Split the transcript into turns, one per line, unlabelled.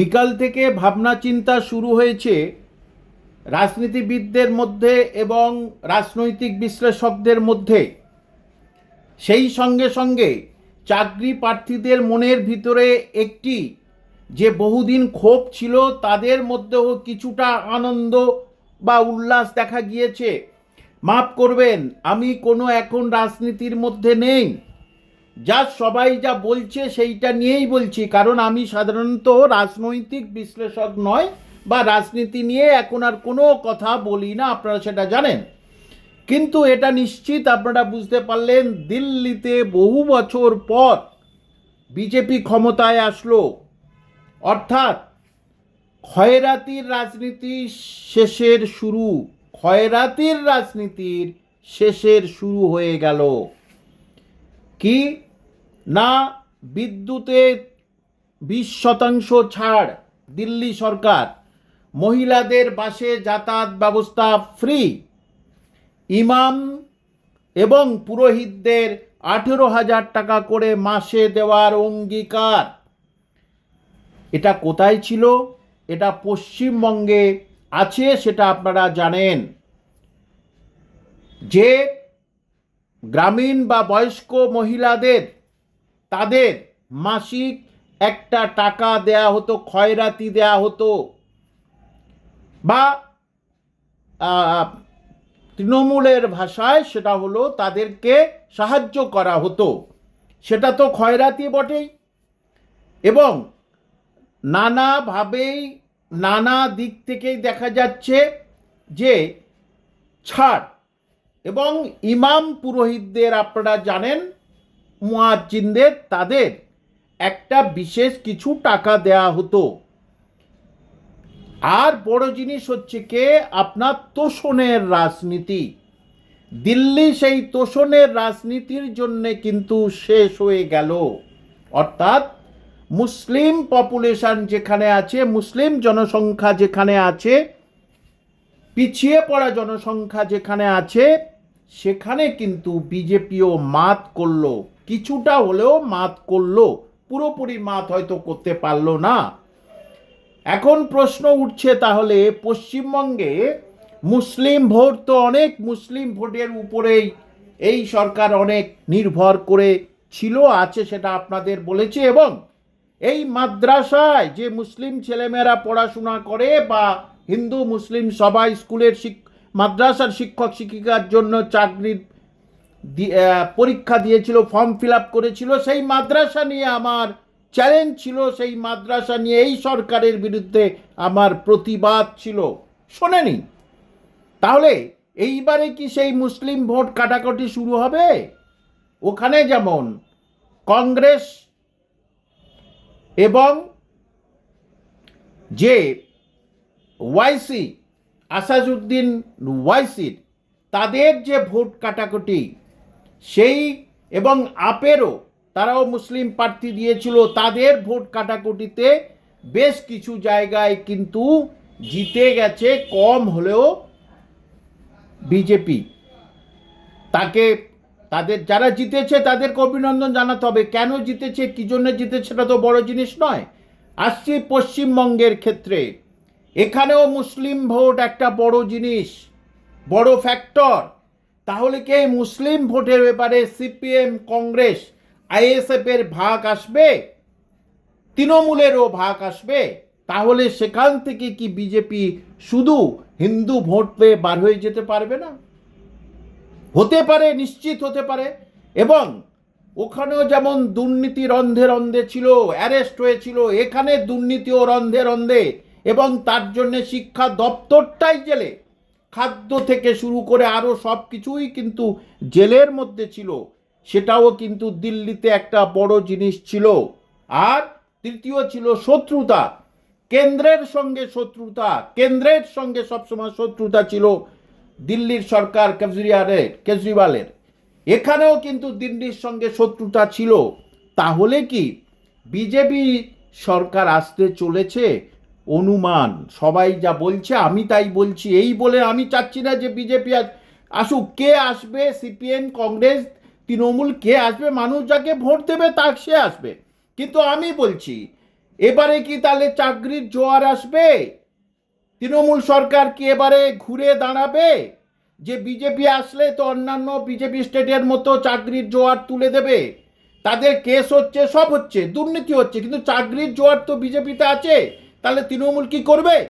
বিকাল থেকে ভাবনা চিন্তা শুরু হয়েছে রাজনীতিবিদদের মধ্যে এবং রাজনৈতিক বিশ্লেষকদের মধ্যে। সেই সঙ্গে সঙ্গে চাকরি প্রার্থীদের মনের ভিতরে একটি যে বহুদিন ক্ষোভ ছিল, তাদের মধ্যেও কিছুটা আনন্দ বা উল্লাস দেখা গিয়েছে। মাফ করবেন, আমি কোনো এখন রাজনীতির মধ্যে নেই। যা সবাই যা বলছে সেইটা নিয়েই বলছি, কারণ আমি সাধারণত রাজনৈতিক বিশ্লেষক নয় বা রাজনীতি নিয়ে এখন আর কোনো কথা বলি না, আপনারা সেটা জানেন। কিন্তু এটা নিশ্চিত আপনারা বুঝতে পারলেন, দিল্লিতে বহু বছর পর বিজেপি ক্ষমতায় আসলো। অর্থাৎ খয়রাতির রাজনীতি শেষের শুরু খয়রাতির রাজনীতির শেষের শুরু হয়ে গেল। কি? না বিদ্যুতে বিশ শতাংশ ছাড়, দিল্লি সরকার। মহিলাদের বাসে যাতায়াত ব্যবস্থা ফ্রি। ইমাম এবং পুরোহিতদের আঠেরো হাজার টাকা করে মাসে দেওয়ার অঙ্গীকার। এটা কোথায় ছিল? এটা পশ্চিমবঙ্গে আছে সেটা আপনারা জানেন। যে গ্রামীণ বা বয়স্ক মহিলাদের তাদের মাসিক একটা টাকা দেয়া হতো খয়রাতি দেয়া হতো। বা তৃণমূলের ভাষায় সেটা হলো তাদেরকে সাহায্য করা হতো। সেটা তো খয়রাতি বটেই। এবং নানাভাবেই, নানা দিক থেকেই দেখা যাচ্ছে যে ছাড়। এবং ইমাম পুরোহিতদের আপনারা জানেন মুয়াজ্জিনদের তাদের একটা বিশেষ কিছু টাকা দেয়া হতো। আর বড় জিনিস হচ্ছে কে? আপনার তোষণের রাজনীতি। দিল্লি সেই তোষণের রাজনীতির জন্য কিন্তু শেষ হয়ে গেল। অর্থাৎ মুসলিম পপুলেশন যেখানে আছে, মুসলিম জনসংখ্যা যেখানে আছে, পিছিয়ে পড়া জনসংখ্যা যেখানে আছে, সেখানে কিন্তু বিজেপিও মাত করল। কিছুটা হলেও মাত করল। পুরোপুরি মাত হয়তো করতে পারল না। এখন প্রশ্ন উঠছে তাহলে পশ্চিমবঙ্গে মুসলিম ভোট তো অনেক, মুসলিম ভোটের উপরেই এই সরকার অনেক নির্ভর করে ছিল, আছে সেটা আপনাদের বলেছে এবং এই মাদ্রাসায় যে মুসলিম ছেলেমেয়েরা পড়াশোনা করে বা হিন্দু মুসলিম সবাই স্কুলের মাদ্রাসার শিক্ষক শিক্ষিকার জন্য চাকরির পরীক্ষা দিয়েছিল ফর্ম ফিল আপ করেছিল, সেই মাদ্রাসা নিয়ে আমার চ্যালেঞ্জ ছিল, সেই মাদ্রাসা নিয়ে এই সরকারের বিরুদ্ধে আমার প্রতিবাদ ছিল। শোনেনি। তাহলে এইবারে কি সেই মুসলিম ভোট কাটাকাটি শুরু হবে? ওখানে যেমন কংগ্রেস এবং যে ওয়াইসি, আসাদুদ্দিন ওয়াইসির, তাদের যে ভোট কাটাকুটি সেই এবং আপেরও তারাও মুসলিম প্রার্থী দিয়েছিল, তাদের ভোট কাটাকুটিতে বেশ কিছু জায়গায় কিন্তু জিতে গেছে, কম হলেও বিজেপি। তাকে, তাদের যারা জিতেছে তাদেরকে অভিনন্দন জানাতে হবে। কেন জিতেছে, কী জন্য জিতেছে সেটা তো বড় জিনিস নয়। আসছি পশ্চিমবঙ্গের ক্ষেত্রে। এখানেও মুসলিম ভোট একটা বড় জিনিস, বড় ফ্যাক্টর তাহলে কি মুসলিম ভোটের ব্যাপারে সিপিএম, কংগ্রেস, আইএসএফ এর ভাগ আসবে? তৃণমূলেরও ভাগ আসবে? তাহলে সেখান থেকে কি বিজেপি শুধু হিন্দু ভোট পেয়ে বার হয়ে যেতে পারবে না? হতে পারে, নিশ্চিত হতে পারে। এবং ওখানেও যেমন দুর্নীতি রন্ধে রন্ধে ছিল, অ্যারেস্ট হয়েছিল, এখানে দুর্নীতিও রন্ধে রন্ধে। এবং তার জন্য শিক্ষা দপ্তরটাই জেলে। খাদ্য থেকে শুরু করে আরও সব কিছুই কিন্তু জেলের মধ্যে ছিল। সেটাও কিন্তু দিল্লিতে একটা বড় জিনিস ছিল। আর তৃতীয় ছিল শত্রুতা। কেন্দ্রের সঙ্গে শত্রুতা। কেন্দ্রের সঙ্গে সবসময় শত্রুতা ছিল দিল্লির সরকার কেজরিওয়ালের কেজরিওয়ালের। এখানেও কিন্তু দিল্লির সঙ্গে শত্রুতা ছিল। তাহলে কি বিজেপি সরকার আসতে চলেছে? অনুমান। সবাই যা বলছে, আমি তাই বলছি। এই বলে আমি চাচ্ছি না যে বিজেপি আসুক। কে আসবে? সিপিএম কংগ্রেস তৃণমূল, কে আসবে? মানুষ যাকে ভোট দেবে তা সে আসবে। কিন্তু আমি বলছি, এবারে কি তাহলে চাকরির জোয়ার আসবে? তৃণমূল সরকার কি এবারে ঘুরে দাঁড়াবে? যে বিজেপি আসলে তো অন্যান্য বিজেপি স্টেটের মতো চাকরির জোয়ার তুলে দেবে। তাদের কেস হচ্ছে, সব হচ্ছে, দুর্নীতি হচ্ছে। কিন্তু চাকরির জোয়ার তো বিজেপিতে আছে। তাহলে তৃণমূল কি করবে?